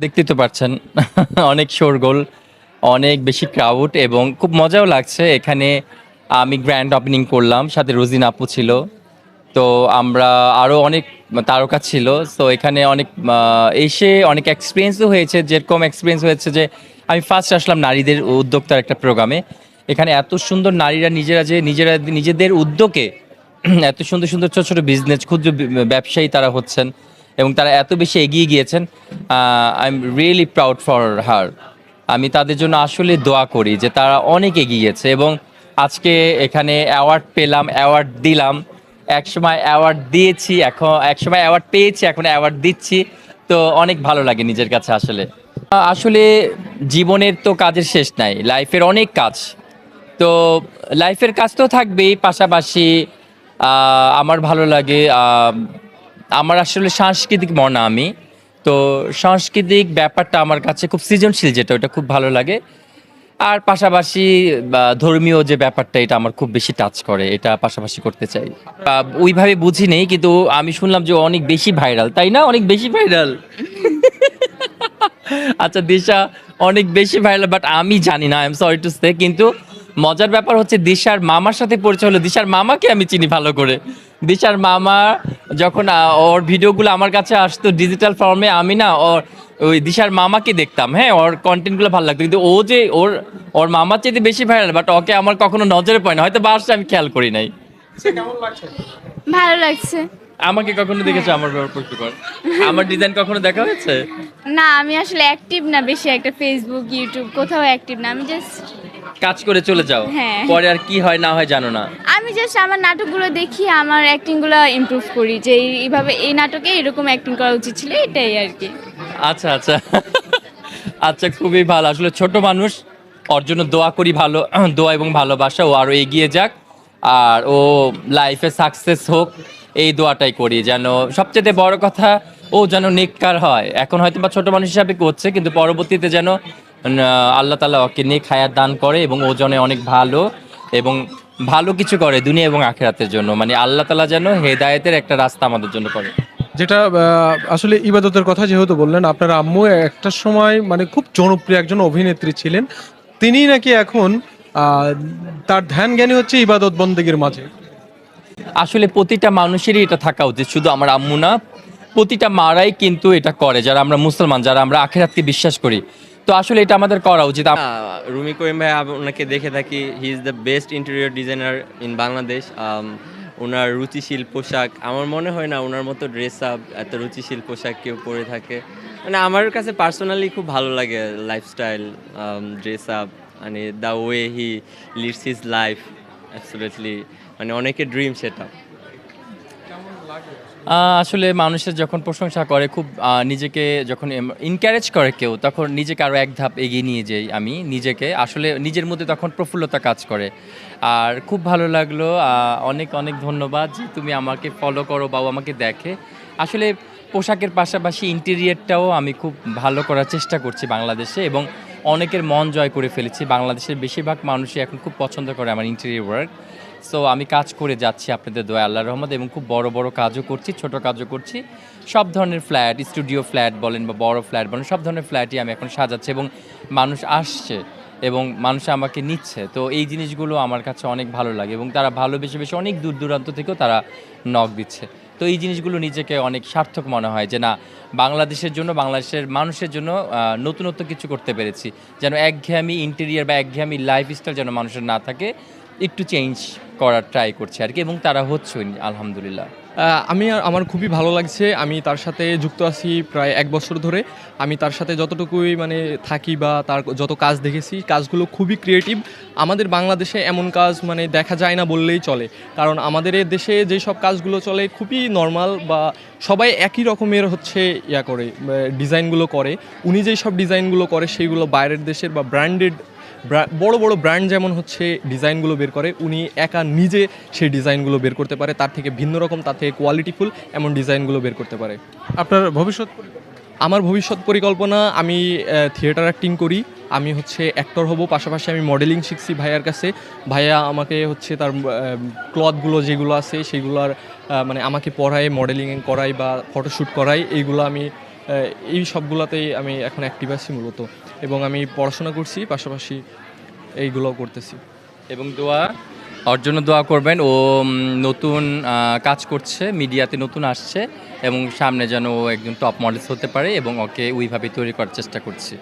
দেখতেই তো পাচ্ছেন, অনেক শোরগোল, অনেক বেশি ক্রাউড এবং খুব মজাও লাগছে। এখানে আমি গ্র্যান্ড ওপেনিং করলাম, সাথে রোজিন আপু ছিল। তো আমরা আরও অনেক তারকা ছিল। তো এখানে অনেক এসে অনেক এক্সপিরিয়েন্সও হয়েছে, যেরকম এক্সপিরিয়েন্স হয়েছে যে আমি ফার্স্ট আসলাম নারীদের উদ্যোক্তার একটা প্রোগ্রামে এখানে এত সুন্দর নারীরা নিজেরা যে, নিজেরা, নিজেদের উদ্যোগে এত সুন্দর সুন্দর ছোট ছোট বিজনেস ক্ষুদ্র ব্যবসায়ী তারা হচ্ছেন। এবং তারা এত বেশি এগিয়ে গিয়েছেন I am really proud for her আমি তাদের জন্য আসলে দোয়া করি যে তারা অনেক এগিয়ে গেছে এবং আজকে এখানে অ্যাওয়ার্ড পেলাম অ্যাওয়ার্ড দিলাম। এক সময় অ্যাওয়ার্ড দিয়েছি, এখন এক সময় অ্যাওয়ার্ড পেয়েছি, এখন অ্যাওয়ার্ড দিচ্ছি। তো অনেক ভালো লাগে নিজের কাছে আসলে। আসলে জীবনের তো কাজের শেষ নাই লাইফের অনেক কাজ। তো লাইফের কাজ তো থাকবেই, পাশাপাশি আমার ভালো লাগে আমার আসলে সাংস্কৃতিক মনা আমি। তো সাংস্কৃতিক ব্যাপারটা আমার কাছে খুব সৃজনশীল যেটা ওটা খুব ভালো লাগে। আর পাশাপাশি ধর্মীয় যে ব্যাপারটা, এটা আমার খুব বেশি টাচ করে, এটা পাশাপাশি করতে চাই। ওইভাবে বুঝি নেই, কিন্তু আমি শুনলাম যে অনেক বেশি ভাইরাল তাই না? অনেক বেশি ভাইরাল আচ্ছা দিশা, অনেক বেশি ভাইরাল বাট আমি জানি না I am sorry to say কিন্তু মজার ব্যাপার হচ্ছে দিশার মামার সাথে পরিচয় হলো। দিশার মামাকে আমি চিনি ভালো করে। দিশার মামা যখন ওর ভিডিওগুলো আমার কাছে আসতো ডিজিটাল ফর্মে আমি না ওর ওই দিশার মামাকে দেখতাম। হ্যাঁ ওর কন্টেন্টগুলো ভালো লাগতো। কিন্তু ও যে ওর ওর মামার চেয়ে বেশি ভাইরাল বাট ওকে আমার কখনো নজরে পড়ে না। হয়তো বাসটা আমি খেয়াল করি নাই। ভালো লাগছে। আমাকে কখনো দেখেছ আমার ব্যাপার কর? আমার ডিজাইন কখনো দেখা হয়েছে? না আমি আসলে অ্যাক্টিভ না বেশি একটা ফেসবুক ইউটিউব কোথাও অ্যাক্টিভ না। আমি জাস্ট কাজ করে চলে যাও। হ্যাঁ। পরে আর কি হয় না হয় জানো না। আমি জাস্ট আমার নাটকগুলো দেখি আমার অ্যাক্টিংগুলো ইমপ্রুভ করি। যে এই- এইভাবে এই নাটকে এরকম অ্যাক্টিং করা উচিত ছিল এটাই আর কি। আচ্ছা আচ্ছা। আচ্ছা খুবই ভালো। আসলে ছোট মানুষ ওর জন্য দোয়া করি ভালো দোয়া এবং ভালোবাসা। ও আরও এগিয়ে যাক আর ও লাইফে সাকসেস হোক এই দোয়াটাই করি যেন সবচেয়ে বড় কথা ও যেন নেককার হয়। এখন হয়তো বা ছোট মানুষ হিসাবে করছে কিন্তু পরবর্তীতে যেন আল্লাহ তালা ওকে নেক হায়াত দান করে এবং ওজনে অনেক ভালো এবং ভালো কিছু করে দুনিয়া এবং আখেরাতের জন্য। মানে আল্লাহ তালা যেন হেদায়েতের একটা রাস্তা আমাদের জন্য করে। যেটা আসলে ইবাদতের কথা যেহেতু বললেন আপনার আম্মু একটা সময় মানে খুব জনপ্রিয় একজন অভিনেত্রী ছিলেন। তিনি নাকি এখন তার ধ্যান জ্ঞানী হচ্ছে ইবাদত বন্দেগীর মাঝে। আসলে প্রতিটা মানুষেরই এটা থাকা উচিত শুধু আমার আম্মু না প্রতিটা মারাই কিন্তু এটা করে যারা আমরা মুসলমান যারা আমরা আখেরাতকে বিশ্বাস করি। তো আসলে এটা আমাদের করা উচিত। রুমি করিম ভাই ওনাকে দেখে থাকি he is the best interior designer in Bangladesh ওনার রুচিশীল পোশাক, আমার মনে হয় না ওনার মতো ড্রেস আপ এত রুচিশীল পোশাক কেউ পরে থাকে। মানে আমার কাছে পার্সোনালি খুব ভালো লাগে লাইফস্টাইল ড্রেস আপ মানে the way he leads his life absolutely মানে অনেকের ড্রিম সেটা আসলে মানুষের যখন প্রশংসা করে, খুব নিজেকে যখন ইনকারেজ করে কেউ, তখন নিজেকে আরও এক ধাপ এগিয়ে নিয়ে যাই আমি নিজেকে। আসলে নিজের মধ্যে তখন প্রফুল্লতা কাজ করে। আর খুব ভালো লাগল অনেক অনেক ধন্যবাদ যে তুমি আমাকে ফলো করো বা আমাকে দেখে। আসলে পোশাকের পাশাপাশি ইন্টেরিয়রটাও আমি খুব ভালো করার চেষ্টা করছি বাংলাদেশে এবং অনেকের মন জয় করে ফেলেছি। বাংলাদেশের বেশিরভাগ মানুষই এখন খুব পছন্দ করে আমার ইন্টেরিয়র ওয়ার্ক সো আমি কাজ করে যাচ্ছি আপনাদের দোয়া আল্লাহ রহমত এবং খুব বড় বড় কাজও করছি, ছোট কাজও করছি। সব ধরনের ফ্ল্যাট স্টুডিও ফ্ল্যাট বলেন বা বড় ফ্ল্যাট বলেন, সব ধরনের ফ্ল্যাটই আমি এখন সাজাচ্ছি এবং মানুষ আসছে এবং মানুষ আমাকে নিচ্ছে। তো এই জিনিসগুলো আমার কাছে অনেক ভালো লাগে এবং তারা ভালোবেসে, বেশি অনেক দূর দূরান্ত থেকেও তারা নখ দিচ্ছে। তো এই জিনিসগুলো নিজেকে অনেক সার্থক মনে হয় যে না, বাংলাদেশের জন্য, বাংলাদেশের মানুষের জন্য নতুনত্ব কিছু করতে পেরেছি। যেন একঘেয়ামি ইন্টেরিয়ার বা একঘেয়ামি লাইফস্টাইল যেন মানুষের না থাকে। একটু চেঞ্জ করার ট্রাই করছে আর কি এবং তারা হচ্ছে আলহামদুলিল্লাহ। আমি আমার খুবই ভালো লাগছে। আমি তার সাথে যুক্ত আছি প্রায় এক বছর ধরে। আমি তার সাথে যতটুকুই মানে থাকি বা তার যত কাজ দেখেছি, কাজগুলো খুবই ক্রিয়েটিভ আমাদের বাংলাদেশে এমন কাজ মানে দেখা যায় না বললেই চলে। কারণ আমাদের দেশে যেই সব কাজগুলো চলে খুবই নর্মাল বা সবাই একই রকমের হচ্ছে ইয়া করে ডিজাইনগুলো করে। উনি যেই সব ডিজাইনগুলো করে, সেইগুলো বাইরের দেশের বা ব্র্যান্ডেড বড় বড় ব্র্যান্ড যেমন হচ্ছে ডিজাইনগুলো বের করে উনি একা নিজে সেই ডিজাইনগুলো বের করতে পারে। তার থেকে ভিন্ন রকম তার থেকে কোয়ালিটিফুল এমন ডিজাইনগুলো বের করতে পারে। আপনার ভবিষ্যৎ আমার ভবিষ্যৎ পরিকল্পনা আমি থিয়েটার অ্যাক্টিং করি। আমি হচ্ছে অ্যাক্টর হব পাশাপাশি আমি মডেলিং শিখছি ভাইয়ার কাছে। ভাইয়া আমাকে হচ্ছে তার ক্লথগুলো যেগুলো আছে সেগুলোর মানে আমাকে পড়ায় মডেলিং করাই বা ফটোশ্যুট করাই এইগুলো আমি এই সবগুলাতেই আমি এখন অ্যাক্টিভ আছি মূলত। এবং আমি পড়াশোনা করছি, পাশাপাশি এইগুলোও করতেছি। এবং দোয়া ওর জন্য দোয়া করবেন। ও নতুন কাজ করছে, মিডিয়াতে নতুন আসছে এবং সামনে যেন ও একজন টপ মডেলস হতে পারে এবং ওকে ওইভাবে তৈরি করার চেষ্টা করছি।